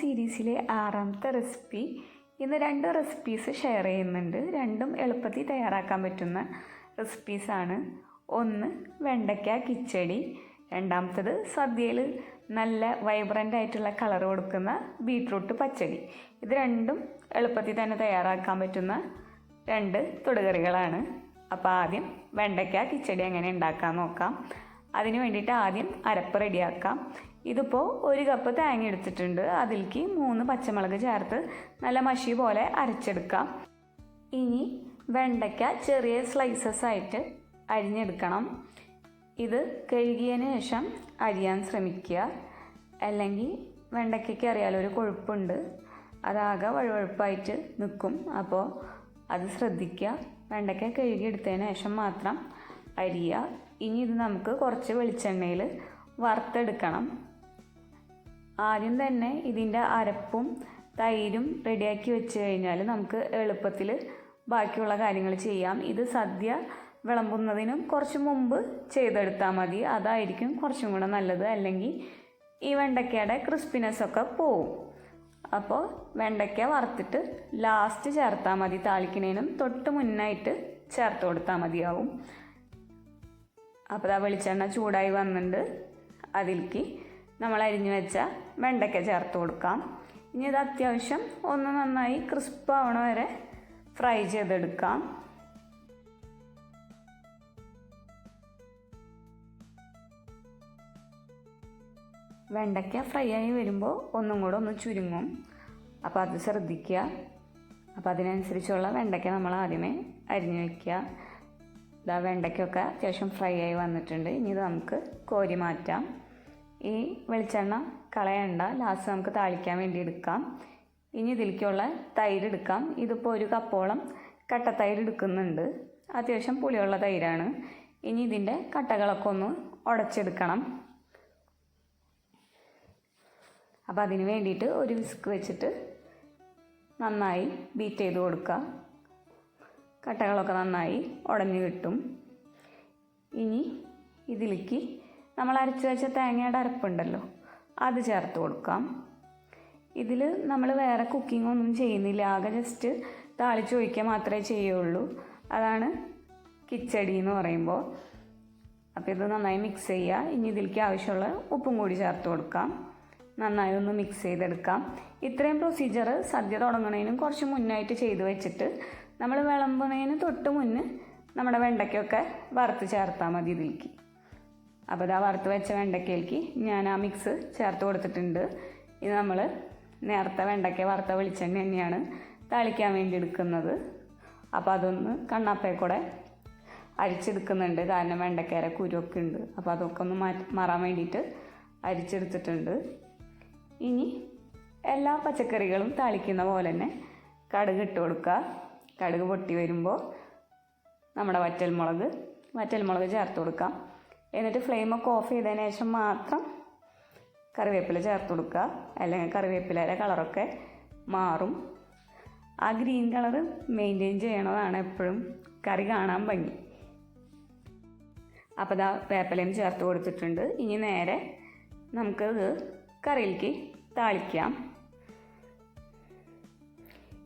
സീരീസിലെ ആറാമത്തെ റെസിപ്പി ഇന്ന് രണ്ട് റെസിപ്പീസ് ഷെയർ ചെയ്യുന്നുണ്ട്. രണ്ടും എളുപ്പത്തിൽ തയ്യാറാക്കാൻ പറ്റുന്ന റെസിപ്പീസാണ് ഒന്ന് വെണ്ടയ്ക്ക കിച്ചടി രണ്ടാമത്തത് സദ്യയിൽ നല്ല വൈബ്രന്റ് ആയിട്ടുള്ള കളർ കൊടുക്കുന്ന ബീട്രൂട്ട് പച്ചടി. ഇത് രണ്ടും എളുപ്പത്തിൽ തന്നെ തയ്യാറാക്കാൻ പറ്റുന്ന രണ്ട് തൊടുകറികളാണ്. അപ്പോൾ ആദ്യം വെണ്ടയ്ക്ക കിച്ചടി എങ്ങനെ ഉണ്ടാക്കാൻ നോക്കാം. അതിന് വേണ്ടിയിട്ട് ആദ്യം അരപ്പ് റെഡിയാക്കാം ഇതിപ്പോൾ ഒരു കപ്പ് തേങ്ങ എടുത്തിട്ടുണ്ട്. അതിലേക്ക് മൂന്ന് പച്ചമുളക് ചേർത്ത് നല്ല മഷി പോലെ അരച്ചെടുക്കാം. ഇനി വെണ്ടയ്ക്ക ചെറിയ സ്ലൈസസ് ആയിട്ട് അരിഞ്ഞെടുക്കണം. ഇത് കഴുകിയതിന് ശേഷം അരിയാൻ ശ്രമിക്കുക. അല്ലെങ്കിൽ വെണ്ടയ്ക്കയ്ക്ക് അറിയാലോ ഒരു കൊഴുപ്പുണ്ട്. അതാകെ വഴുവഴുപ്പായിട്ട് നിൽക്കും. അപ്പോൾ അത് ശ്രദ്ധിക്കുക. വെണ്ടയ്ക്ക കഴുകിയെടുത്തതിന് ശേഷം മാത്രം അരിയുക. ഇനി ഇത് നമുക്ക് കുറച്ച് വെളിച്ചെണ്ണയിൽ വറുത്തെടുക്കണം. ആദ്യം തന്നെ ഇതിന്റെ അരപ്പും തൈരും റെഡിയാക്കി വെച്ച് കഴിഞ്ഞാൽ നമുക്ക് എളുപ്പത്തിൽ ബാക്കിയുള്ള കാര്യങ്ങൾ ചെയ്യാം. ഇത് സദ്യ വിളമ്പുന്നതിനും കുറച്ച് മുമ്പ് ചെയ്തെടുത്താൽ മതി. അതായിരിക്കും കുറച്ചും കൂടെ നല്ലത്. അല്ലെങ്കിൽ ഈ വെണ്ടയ്ക്കയുടെ ക്രിസ്പിനെസ് ഒക്കെ പോവും. അപ്പോൾ വെണ്ടയ്ക്ക വറുത്തിട്ട് ലാസ്റ്റ് ചേർത്താൽ മതി. താളിക്കണേനും തൊട്ട് മുന്നായിട്ട് ചേർത്ത് കൊടുത്താൽ മതിയാവും. അപ്പോൾ ആ വെളിച്ചെണ്ണ ചൂടായി വന്നിട്ടുണ്ട്. അതിലേക്ക് നമ്മൾ അരിഞ്ഞു വെച്ച വെണ്ടയ്ക്ക ചേർത്ത് കൊടുക്കാം. ഇനി ഇത് അത്യാവശ്യം ഒന്ന് നന്നായി ക്രിസ്പ് ആവണ വരെ ഫ്രൈ ചെയ്തെടുക്കാം. വെണ്ടയ്ക്ക ഫ്രൈ ആയി വരുമ്പോൾ ഒന്നും കൂടെ ഒന്ന് ചുരുങ്ങും. അപ്പോൾ അത് ശ്രദ്ധിക്കുക. അപ്പോൾ അതിനനുസരിച്ചുള്ള വെണ്ടയ്ക്ക നമ്മൾ ആദ്യമേ അരിഞ്ഞു വയ്ക്കുക ഇതാ വെണ്ടയ്ക്കൊക്കെ അത്യാവശ്യം ഫ്രൈ ആയി വന്നിട്ടുണ്ട്. ഇനി ഇത് നമുക്ക് കോരി മാറ്റാം. ഈ വെളിച്ചെണ്ണ കളയണ്ട. ലാസ്റ്റ് നമുക്ക് താളിക്കാൻ വേണ്ടി എടുക്കാം. ഇനി ഇതിലേക്കുള്ള തൈര് എടുക്കാം. ഇതിപ്പോൾ ഒരു കപ്പോളം കട്ടത്തൈര് എടുക്കുന്നുണ്ട്. അത്യാവശ്യം പുളിയുള്ള തൈരാണ്. ഇനി ഇതിന്റെ കട്ടകളൊക്കെ ഒന്ന് ഉടച്ചെടുക്കണം. അപ്പോൾ അതിന് വേണ്ടിയിട്ട് ഒരു വിസ്ക് വെച്ചിട്ട് നന്നായി ബീറ്റ് ചെയ്ത് കൊടുക്കുക കട്ടകളൊക്കെ നന്നായി ഉടഞ്ഞു കിട്ടും. ഇനി ഇതിലേക്ക് നമ്മൾ അരച്ച് വെച്ച തേങ്ങയുടെ അരപ്പുണ്ടല്ലോ അത് ചേർത്ത് കൊടുക്കാം. ഇതിൽ നമ്മൾ വേറെ കുക്കിംഗ് ഒന്നും ചെയ്യുന്നില്ല ആകെ ജസ്റ്റ് താളിച്ച് ഒഴിക്കുക മാത്രമേ ചെയ്യുള്ളൂ. അതാണ് കിച്ചടി എന്ന് പറയുമ്പോൾ. അപ്പോൾ ഇത് നന്നായി മിക്സ് ചെയ്യുക ഇനി ഇതിലേക്ക് ആവശ്യമുള്ള ഉപ്പും കൂടി ചേർത്ത് കൊടുക്കാം. നന്നായി ഒന്ന് മിക്സ് ചെയ്തെടുക്കാം. ഇത്രയും പ്രൊസീജിയർ സദ്യ തുടങ്ങുന്നതിനും കുറച്ച് മുന്നായിട്ട് ചെയ്ത് വെച്ചിട്ട് നമ്മൾ വിളമ്പുന്നതിന് തൊട്ട് മുന്നേ നമ്മുടെ വെണ്ടയ്ക്കൊക്കെ വറുത്ത് ചേർത്താൽ മതി ഇതിലേക്ക്. അപ്പോൾ ഇതാ വറുത്ത് വെച്ച വെണ്ടയ്ക്കയിലേക്ക് ഞാൻ ആ മിക്സ് ചേർത്ത് കൊടുത്തിട്ടുണ്ട്. ഇത് നമ്മൾ നേരത്തെ വെണ്ടയ്ക്ക വറുത്ത വെളിച്ചെണ്ണ തന്നെയാണ് താളിക്കാൻ വേണ്ടി എടുക്കുന്നത്. അപ്പോൾ അതൊന്ന് കണ്ണാപ്പയെ കൂടെ അരിച്ചെടുക്കുന്നുണ്ട്. കാരണം വെണ്ടയ്ക്കര കുരുവൊക്കെ ഉണ്ട്. അപ്പോൾ അതൊക്കെ ഒന്ന് മാറ്റി മാറാൻ വേണ്ടിയിട്ട് അരിച്ചെടുത്തിട്ടുണ്ട്. ഇനി എല്ലാ പച്ചക്കറികളും താളിക്കുന്ന പോലെ തന്നെ കടുക് ഇട്ട് കൊടുക്കുക. കടുക് പൊട്ടി വരുമ്പോൾ നമ്മുടെ വറ്റൽമുളക് വറ്റൽമുളക് ചേർത്ത് കൊടുക്കാം. എന്നിട്ട് ഫ്ലെയിമൊക്കെ ഓഫ് ചെയ്തതിന് ശേഷം മാത്രം കറിവേപ്പില ചേർത്ത് കൊടുക്കുക. അല്ലെങ്കിൽ കറിവേപ്പിലയുടെ കളറൊക്കെ മാറും. ആ ഗ്രീൻ കളർ മെയിന്റെയിൻ ചെയ്യണതാണ് എപ്പോഴും. കറി കാണാൻ ഭംഗി. അപ്പോൾ ഇതാ വേപ്പലയും ചേർത്ത് കൊടുത്തിട്ടുണ്ട്. ഇനി നേരെ നമുക്കത് കറിയിലേക്ക് താളിക്കാം.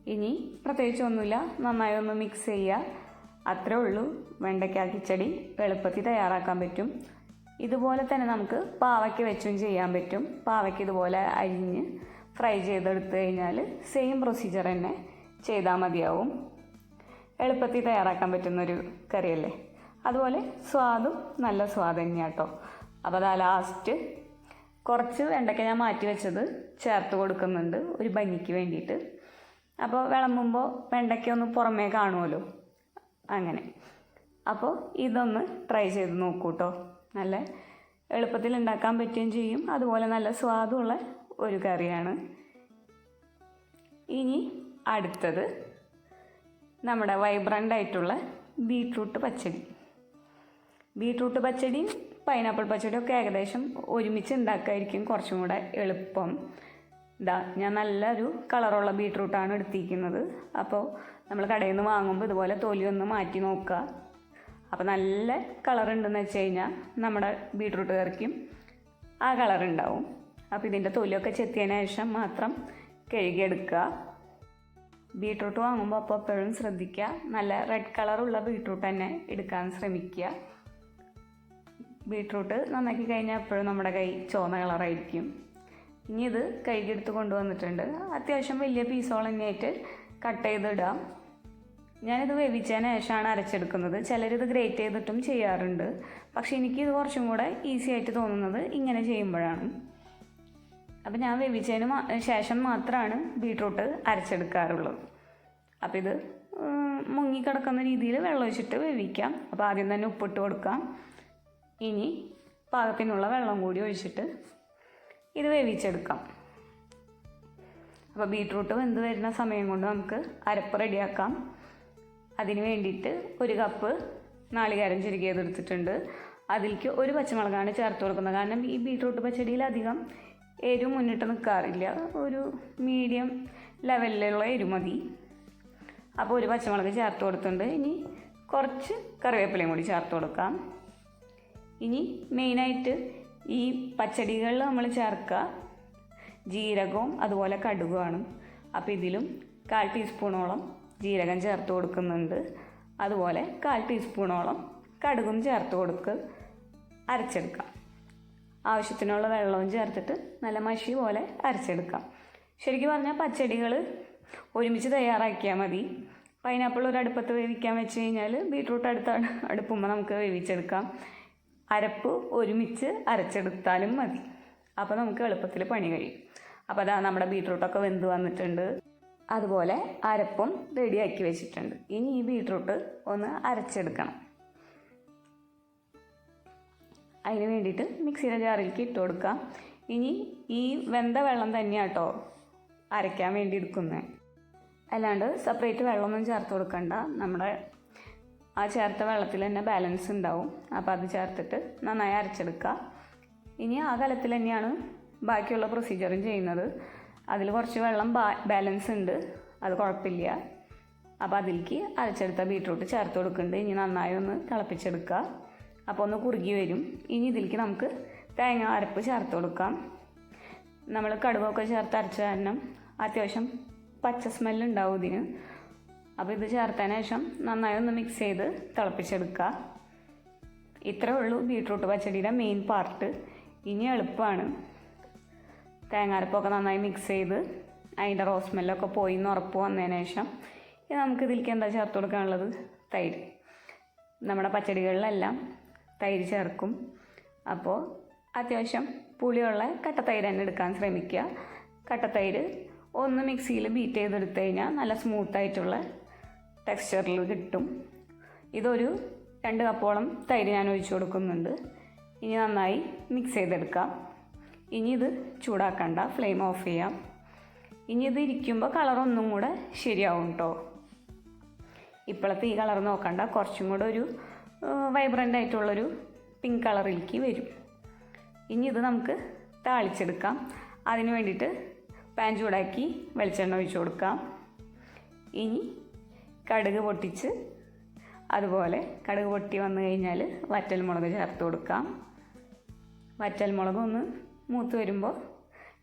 ഇനി പ്രത്യേകിച്ചൊന്നുമില്ല നന്നായി ഒന്ന് മിക്സ് ചെയ്യുക. അത്രേ ഉള്ളൂ. വെണ്ടയ്ക്ക കിച്ചടി എളുപ്പത്തിൽ തയ്യാറാക്കാൻ പറ്റും. ഇതുപോലെ തന്നെ നമുക്ക് പാവയ്ക്ക് വെച്ചും ചെയ്യാൻ പറ്റും. പാവയ്ക്ക് ഇതുപോലെ അരിഞ്ഞ് ഫ്രൈ ചെയ്തെടുത്തു കഴിഞ്ഞാൽ സെയിം പ്രൊസീജിയർ തന്നെ ചെയ്താൽ മതിയാവും. എളുപ്പത്തിൽ തയ്യാറാക്കാൻ പറ്റുന്നൊരു കറിയല്ലേ? അതുപോലെ സ്വാദും നല്ല സ്വാദ് തന്നെയാണ് കേട്ടോ അപ്പോൾ അതാ ലാസ്റ്റ് കുറച്ച് വെണ്ടയ്ക്ക ഞാൻ മാറ്റി വെച്ചത് ചേർത്ത് കൊടുക്കുന്നുണ്ട് ഒരു ഭംഗിക്ക് വേണ്ടിയിട്ട്. അപ്പോൾ വിളമ്പുമ്പോൾ വെണ്ടയ്ക്ക ഒന്ന് പുറമേ കാണുമല്ലോ. അങ്ങനെ. അപ്പോൾ ഇതൊന്ന് ട്രൈ ചെയ്ത് നോക്കൂ കേട്ടോ നല്ല എളുപ്പത്തിൽ ഉണ്ടാക്കാൻ പറ്റുകയും ചെയ്യും. അതുപോലെ നല്ല സ്വാദുള്ള ഒരു കറിയാണ്. ഇനി അടുത്തത് നമ്മുടെ വൈബ്രന്റ് ആയിട്ടുള്ള ബീട്രൂട്ട് പച്ചടി. ബീട്രൂട്ട് പച്ചടിയും പൈനാപ്പിൾ പച്ചടിയും ഒക്കെ ഏകദേശം ഒരുമിച്ച് ഉണ്ടാക്കായിരിക്കും കുറച്ചും കൂടെ എളുപ്പം. ഇതാ ഞാൻ നല്ലൊരു കളറുള്ള ബീട്രൂട്ടാണ് എടുത്തിരിക്കുന്നത്. അപ്പോൾ നമ്മൾ കടയിൽ നിന്ന് വാങ്ങുമ്പോൾ ഇതുപോലെ തൊലി ഒന്ന് മാറ്റി നോക്കുക. അപ്പോൾ നല്ല കളർ ഉണ്ടെന്ന് വെച്ച് കഴിഞ്ഞാൽ നമ്മുടെ ബീട്രൂട്ട് കറിക്കും ആ കളർ ഉണ്ടാവും അപ്പോൾ ഇതിന്റെ തൊലിയൊക്കെ ചെത്തിയതിന് ശേഷം മാത്രം കഴുകിയെടുക്കുക. ബീട്രൂട്ട് വാങ്ങുമ്പോൾ അപ്പോൾ എപ്പോഴും ശ്രദ്ധിക്കുക. നല്ല റെഡ് കളറുള്ള ബീട്രൂട്ട് തന്നെ എടുക്കാൻ ശ്രമിക്കുക. ബീട്രൂട്ട് നന്നാക്കി കഴിഞ്ഞാൽ എപ്പോഴും നമ്മുടെ കൈ ചുവന്ന കളറായിരിക്കും. ഇനി ഇത് കഴുകിയെടുത്ത് കൊണ്ടുവന്നിട്ടുണ്ട്. അത്യാവശ്യം വലിയ പീസോളം തന്നെയായിട്ട് കട്ട് ചെയ്തിടാം. ഞാനിത് വേവിച്ചതിന് ശേഷമാണ് അരച്ചെടുക്കുന്നത്. ചിലരിത് ഗ്രേറ്റ് ചെയ്തിട്ടും ചെയ്യാറുണ്ട്. പക്ഷെ എനിക്കിത് കുറച്ചും കൂടെ ഈസി ആയിട്ട് തോന്നുന്നത് ഇങ്ങനെ ചെയ്യുമ്പോഴാണ്. അപ്പോൾ ഞാൻ വേവിച്ചതിന് ശേഷം മാത്രമാണ് ബീട്രൂട്ട് അരച്ചെടുക്കാറുള്ളത്. അപ്പോൾ ഇത് മുങ്ങിക്കിടക്കുന്ന രീതിയിൽ വെള്ളം ഒഴിച്ചിട്ട് വേവിക്കാം. അപ്പോൾ ആദ്യം തന്നെ ഉപ്പിട്ട് കൊടുക്കാം. ഇനി പാകത്തിനുള്ള വെള്ളം കൂടി ഒഴിച്ചിട്ട് ഇത് വേവിച്ചെടുക്കാം. അപ്പോൾ ബീട്രൂട്ട് വെന്ത് വരുന്ന സമയം കൊണ്ട് നമുക്ക് അരപ്പ് റെഡിയാക്കാം. അതിന് വേണ്ടിയിട്ട് ഒരു കപ്പ് നാളികേരം ചുരുക്കിയതെടുത്തിട്ടുണ്ട് അതിലേക്ക് ഒരു പച്ചമുളകാണ് ചേർത്ത് കൊടുക്കുന്നത്. കാരണം ഈ ബീട്രൂട്ട് പച്ചടിയിൽ അധികം എരിവ് മുന്നിട്ട് നിൽക്കാറില്ല ഒരു മീഡിയം ലെവലിലുള്ള എരിവ് മതി. അപ്പോൾ ഒരു പച്ചമുളക് ചേർത്ത് കൊടുത്തിട്ടുണ്ട്. ഇനി കുറച്ച് കറിവേപ്പിലയും കൂടി ചേർത്ത് കൊടുക്കാം. ഇനി മെയിനായിട്ട് ഈ പച്ചടികളിൽ നമ്മൾ ചേർക്കുക. ജീരകവും അതുപോലെ കടുകുമാണ്. അപ്പോൾ ഇതിലും കാൽ ടീസ്പൂണോളം ജീരകം ചേർത്ത് കൊടുക്കുന്നുണ്ട്. അതുപോലെ കാൽ ടീസ്പൂണോളം കടുകും ചേർത്ത് കൊടുക്ക് അരച്ചെടുക്കാം. ആവശ്യത്തിനുള്ള വെള്ളവും ചേർത്തിട്ട് നല്ല മഷി പോലെ അരച്ചെടുക്കാം. ശരിക്കും പറഞ്ഞാൽ പച്ചടികൾ ഒരുമിച്ച് തയ്യാറാക്കിയാൽ മതി. പൈനാപ്പിൾ ഒരു അടുപ്പത്ത് വേവിക്കാൻ വെച്ച് കഴിഞ്ഞാൽ ബീട്രൂട്ട് അടുത്ത അടുപ്പുമ്പോൾ നമുക്ക് വേവിച്ചെടുക്കാം. അരപ്പ് ഒരുമിച്ച് അരച്ചെടുത്താലും മതി. അപ്പോൾ നമുക്ക് എളുപ്പത്തിൽ പണി കഴിയും. അപ്പോൾ അതാ നമ്മുടെ ബീട്രൂട്ടൊക്കെ വെന്ത് വന്നിട്ടുണ്ട്. അതുപോലെ അരപ്പും റെഡിയാക്കി വെച്ചിട്ടുണ്ട്. ഇനി ഈ ബീട്രൂട്ട് ഒന്ന് അരച്ചെടുക്കണം. അതിന് വേണ്ടിയിട്ട് മിക്സിയുടെ ജാറിലേക്ക് ഇട്ട് കൊടുക്കാം. ഇനി ഈ വെന്ത വെള്ളം തന്നെയാണ് കേട്ടോ അരയ്ക്കാൻ വേണ്ടി എടുക്കുന്നത് അല്ലാണ്ട് സെപ്പറേറ്റ് വെള്ളമൊന്നും ചേർത്ത് കൊടുക്കണ്ട. നമ്മുടെ ആ ചേർത്ത വെള്ളത്തിൽ തന്നെ ബാലൻസ് ഉണ്ടാവും. അപ്പോൾ അത് ചേർത്തിട്ട് നന്നായി അരച്ചെടുക്കുക. ഇനി ആ കലത്തിൽ തന്നെയാണ് ബാക്കിയുള്ള പ്രൊസീജിയറും ചെയ്യുന്നത്. അതിൽ കുറച്ച് വെള്ളം ബാലൻസ് ഉണ്ട്. അത് കുഴപ്പമില്ല. അപ്പോൾ അതിലേക്ക് അരച്ചെടുത്ത ബീട്രൂട്ട് ചേർത്ത് കൊടുക്കുന്നുണ്ട്. ഇനി നന്നായി ഒന്ന് തിളപ്പിച്ചെടുക്കുക. അപ്പോൾ ഒന്ന് കുറുകി വരും. ഇനി ഇതിലേക്ക് നമുക്ക് തേങ്ങ അരപ്പ് ചേർത്ത് കൊടുക്കാം. നമ്മൾ കടുകൊക്കെ ചേർത്ത് അരച്ച കാരണം അത്യാവശ്യം പച്ച സ്മെല്ലുണ്ടാവും ഇതിന്. അപ്പോൾ ഇത് ചേർത്തതിന് ശേഷം നന്നായി ഒന്ന് മിക്സ് ചെയ്ത് തിളപ്പിച്ചെടുക്കുക. ഇത്രേ ഉള്ളൂ ബീട്രൂട്ട് പച്ചടിയുടെ മെയിൻ പാർട്ട് ഇനി എളുപ്പമാണ്. തേങ്ങാരപ്പൊക്കെ നന്നായി മിക്സ് ചെയ്ത് അതിന്റെ റോസ് സ്മെല്ലൊക്കെ പോയി എന്ന് ഉറപ്പ് വന്നതിന് ശേഷം ഇനി നമുക്ക് ഇതിലേക്ക് എന്താ ചേർത്ത് കൊടുക്കാനുള്ളത്? തൈര്. നമ്മുടെ പച്ചടികളിലെല്ലാം തൈര് ചേർക്കും. അപ്പോൾ അത്യാവശ്യം പുളിയുള്ള കട്ടത്തൈര് തന്നെ എടുക്കാൻ ശ്രമിക്കുക. കട്ടത്തൈര് ഒന്ന് മിക്സിയിൽ ബീറ്റ് ചെയ്തെടുത്ത് കഴിഞ്ഞാൽ നല്ല സ്മൂത്തായിട്ടുള്ള ടെക്സ്ചറിൽ കിട്ടും. ഇതൊരു രണ്ട് കപ്പോളം തൈര് ഞാൻ ഒഴിച്ചു കൊടുക്കുന്നുണ്ട്. ഇനി നന്നായി മിക്സ് ചെയ്തെടുക്കാം. ഇനി ഇത് ചൂടാക്കണ്ട ഫ്ലെയിം ഓഫ് ചെയ്യാം. ഇനി ഇത് ഇരിക്കുമ്പോൾ കളർ ഒന്നും കൂടെ ശരിയാവും കേട്ടോ ഇപ്പോഴത്തെ ഈ കളർ നോക്കണ്ട കുറച്ചും കൂടെ ഒരു വൈബ്രന്റ് ആയിട്ടുള്ളൊരു പിങ്ക് കളറിലേക്ക് വരും. ഇനി ഇത് നമുക്ക് താളിച്ചെടുക്കാം. അതിന് വേണ്ടിയിട്ട് പാൻ ചൂടാക്കി വെളിച്ചെണ്ണ ഒഴിച്ചു കൊടുക്കാം. ഇനി കടുക് പൊട്ടിച്ച് അതുപോലെ കടുക് പൊട്ടി വന്നു കഴിഞ്ഞാൽ വറ്റൽ വറ്റൽമുളക് ചേർത്ത് കൊടുക്കാം. വറ്റൽ വറ്റൽമുളക് ഒന്ന് മൂത്ത് വരുമ്പോൾ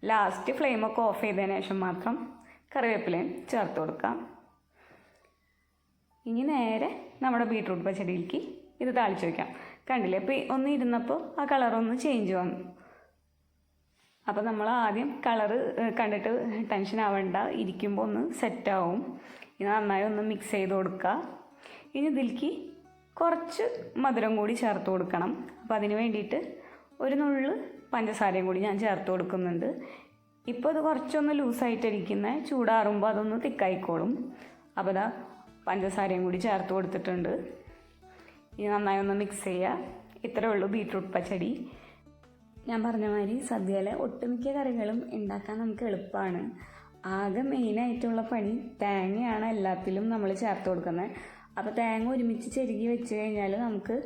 ലാസ്റ്റ് ഫ്ലെയിമൊക്കെ ഓഫ് ചെയ്തതിന് ശേഷം മാത്രം കറിവേപ്പിലയും ചേർത്ത് കൊടുക്കാം. ഇനി നേരെ നമ്മുടെ ബീട്രൂട്ട് പച്ചടിയിലേക്ക് ഇത് താളിച്ച് വയ്ക്കാം കണ്ടില്ലേ? അപ്പോൾ ഒന്ന് ഇരുന്നപ്പോൾ ആ കളറൊന്ന് ചേഞ്ച് വന്നു. അപ്പോൾ നമ്മൾ ആദ്യം കളറ് കണ്ടിട്ട് ടെൻഷൻ ആവണ്ട. ഇരിക്കുമ്പോൾ ഒന്ന് സെറ്റാവും ഇത് നന്നായി ഒന്ന് മിക്സ് ചെയ്ത് കൊടുക്കുക. ഇനി ഇതിലേക്ക് കുറച്ച് മധുരം കൂടി ചേർത്ത് കൊടുക്കണം. അപ്പോൾ അതിന് വേണ്ടിയിട്ട് ഒരു നുള്ള് പഞ്ചസാരയും കൂടി ഞാൻ ചേർത്ത് കൊടുക്കുന്നുണ്ട്. ഇപ്പോൾ ഇത് കുറച്ചൊന്ന് ലൂസായിട്ടിരിക്കുന്നത് ചൂടാറുമ്പോൾ അതൊന്ന് തിക്കായിക്കോളും അപ്പോൾ ഇതാ പഞ്ചസാരയും കൂടി ചേർത്ത് കൊടുത്തിട്ടുണ്ട്. ഇനി നന്നായി ഒന്ന് മിക്സ് ചെയ്യുക ഇത്രയേ ഉള്ളൂ ബീട്രൂട്ട് പച്ചടി. ഞാൻ പറഞ്ഞ മാതിരി സദ്യയിലെ ഒട്ടുമിക്ക കറികളും ഉണ്ടാക്കാൻ നമുക്ക് എളുപ്പമാണ് ആകെ മെയിനായിട്ടുള്ള പണി തേങ്ങയാണ് എല്ലാത്തിലും നമ്മൾ ചേർത്ത് കൊടുക്കുന്നത്. അപ്പോൾ തേങ്ങ ഒരുമിച്ച് ചെരുകി വെച്ച് കഴിഞ്ഞാൽ നമുക്ക്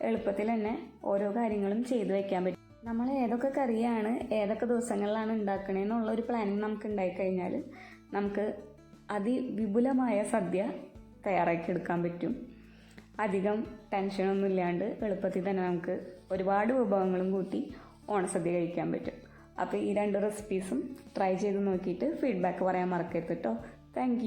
എളുപ്പത്തിൽ തന്നെ ഓരോ കാര്യങ്ങളും ചെയ്തു വെക്കാൻ പറ്റും. നമ്മൾ ഏതൊക്കെ കറിയാണ് ഏതൊക്കെ ദിവസങ്ങളിലാണ് ഉണ്ടാക്കണേന്നുള്ള ഒരു പ്ലാനിങ് നമുക്ക് ഉണ്ടായിക്കഴിഞ്ഞാൽ നമുക്ക് അതിവിപുലമായ സദ്യ തയ്യാറാക്കി എടുക്കാൻ പറ്റും. അധികം ടെൻഷനൊന്നും ഇല്ലാണ്ട് എളുപ്പത്തിൽ തന്നെ നമുക്ക് ഒരുപാട് വിഭവങ്ങളും കൂട്ടി ഓണസദ്യ കഴിക്കാൻ പറ്റും. അപ്പോൾ ഈ രണ്ട് റെസിപ്പീസും ട്രൈ ചെയ്ത് നോക്കിയിട്ട് ഫീഡ്ബാക്ക് പറയാൻ മറക്കരുത് കേട്ടോ താങ്ക്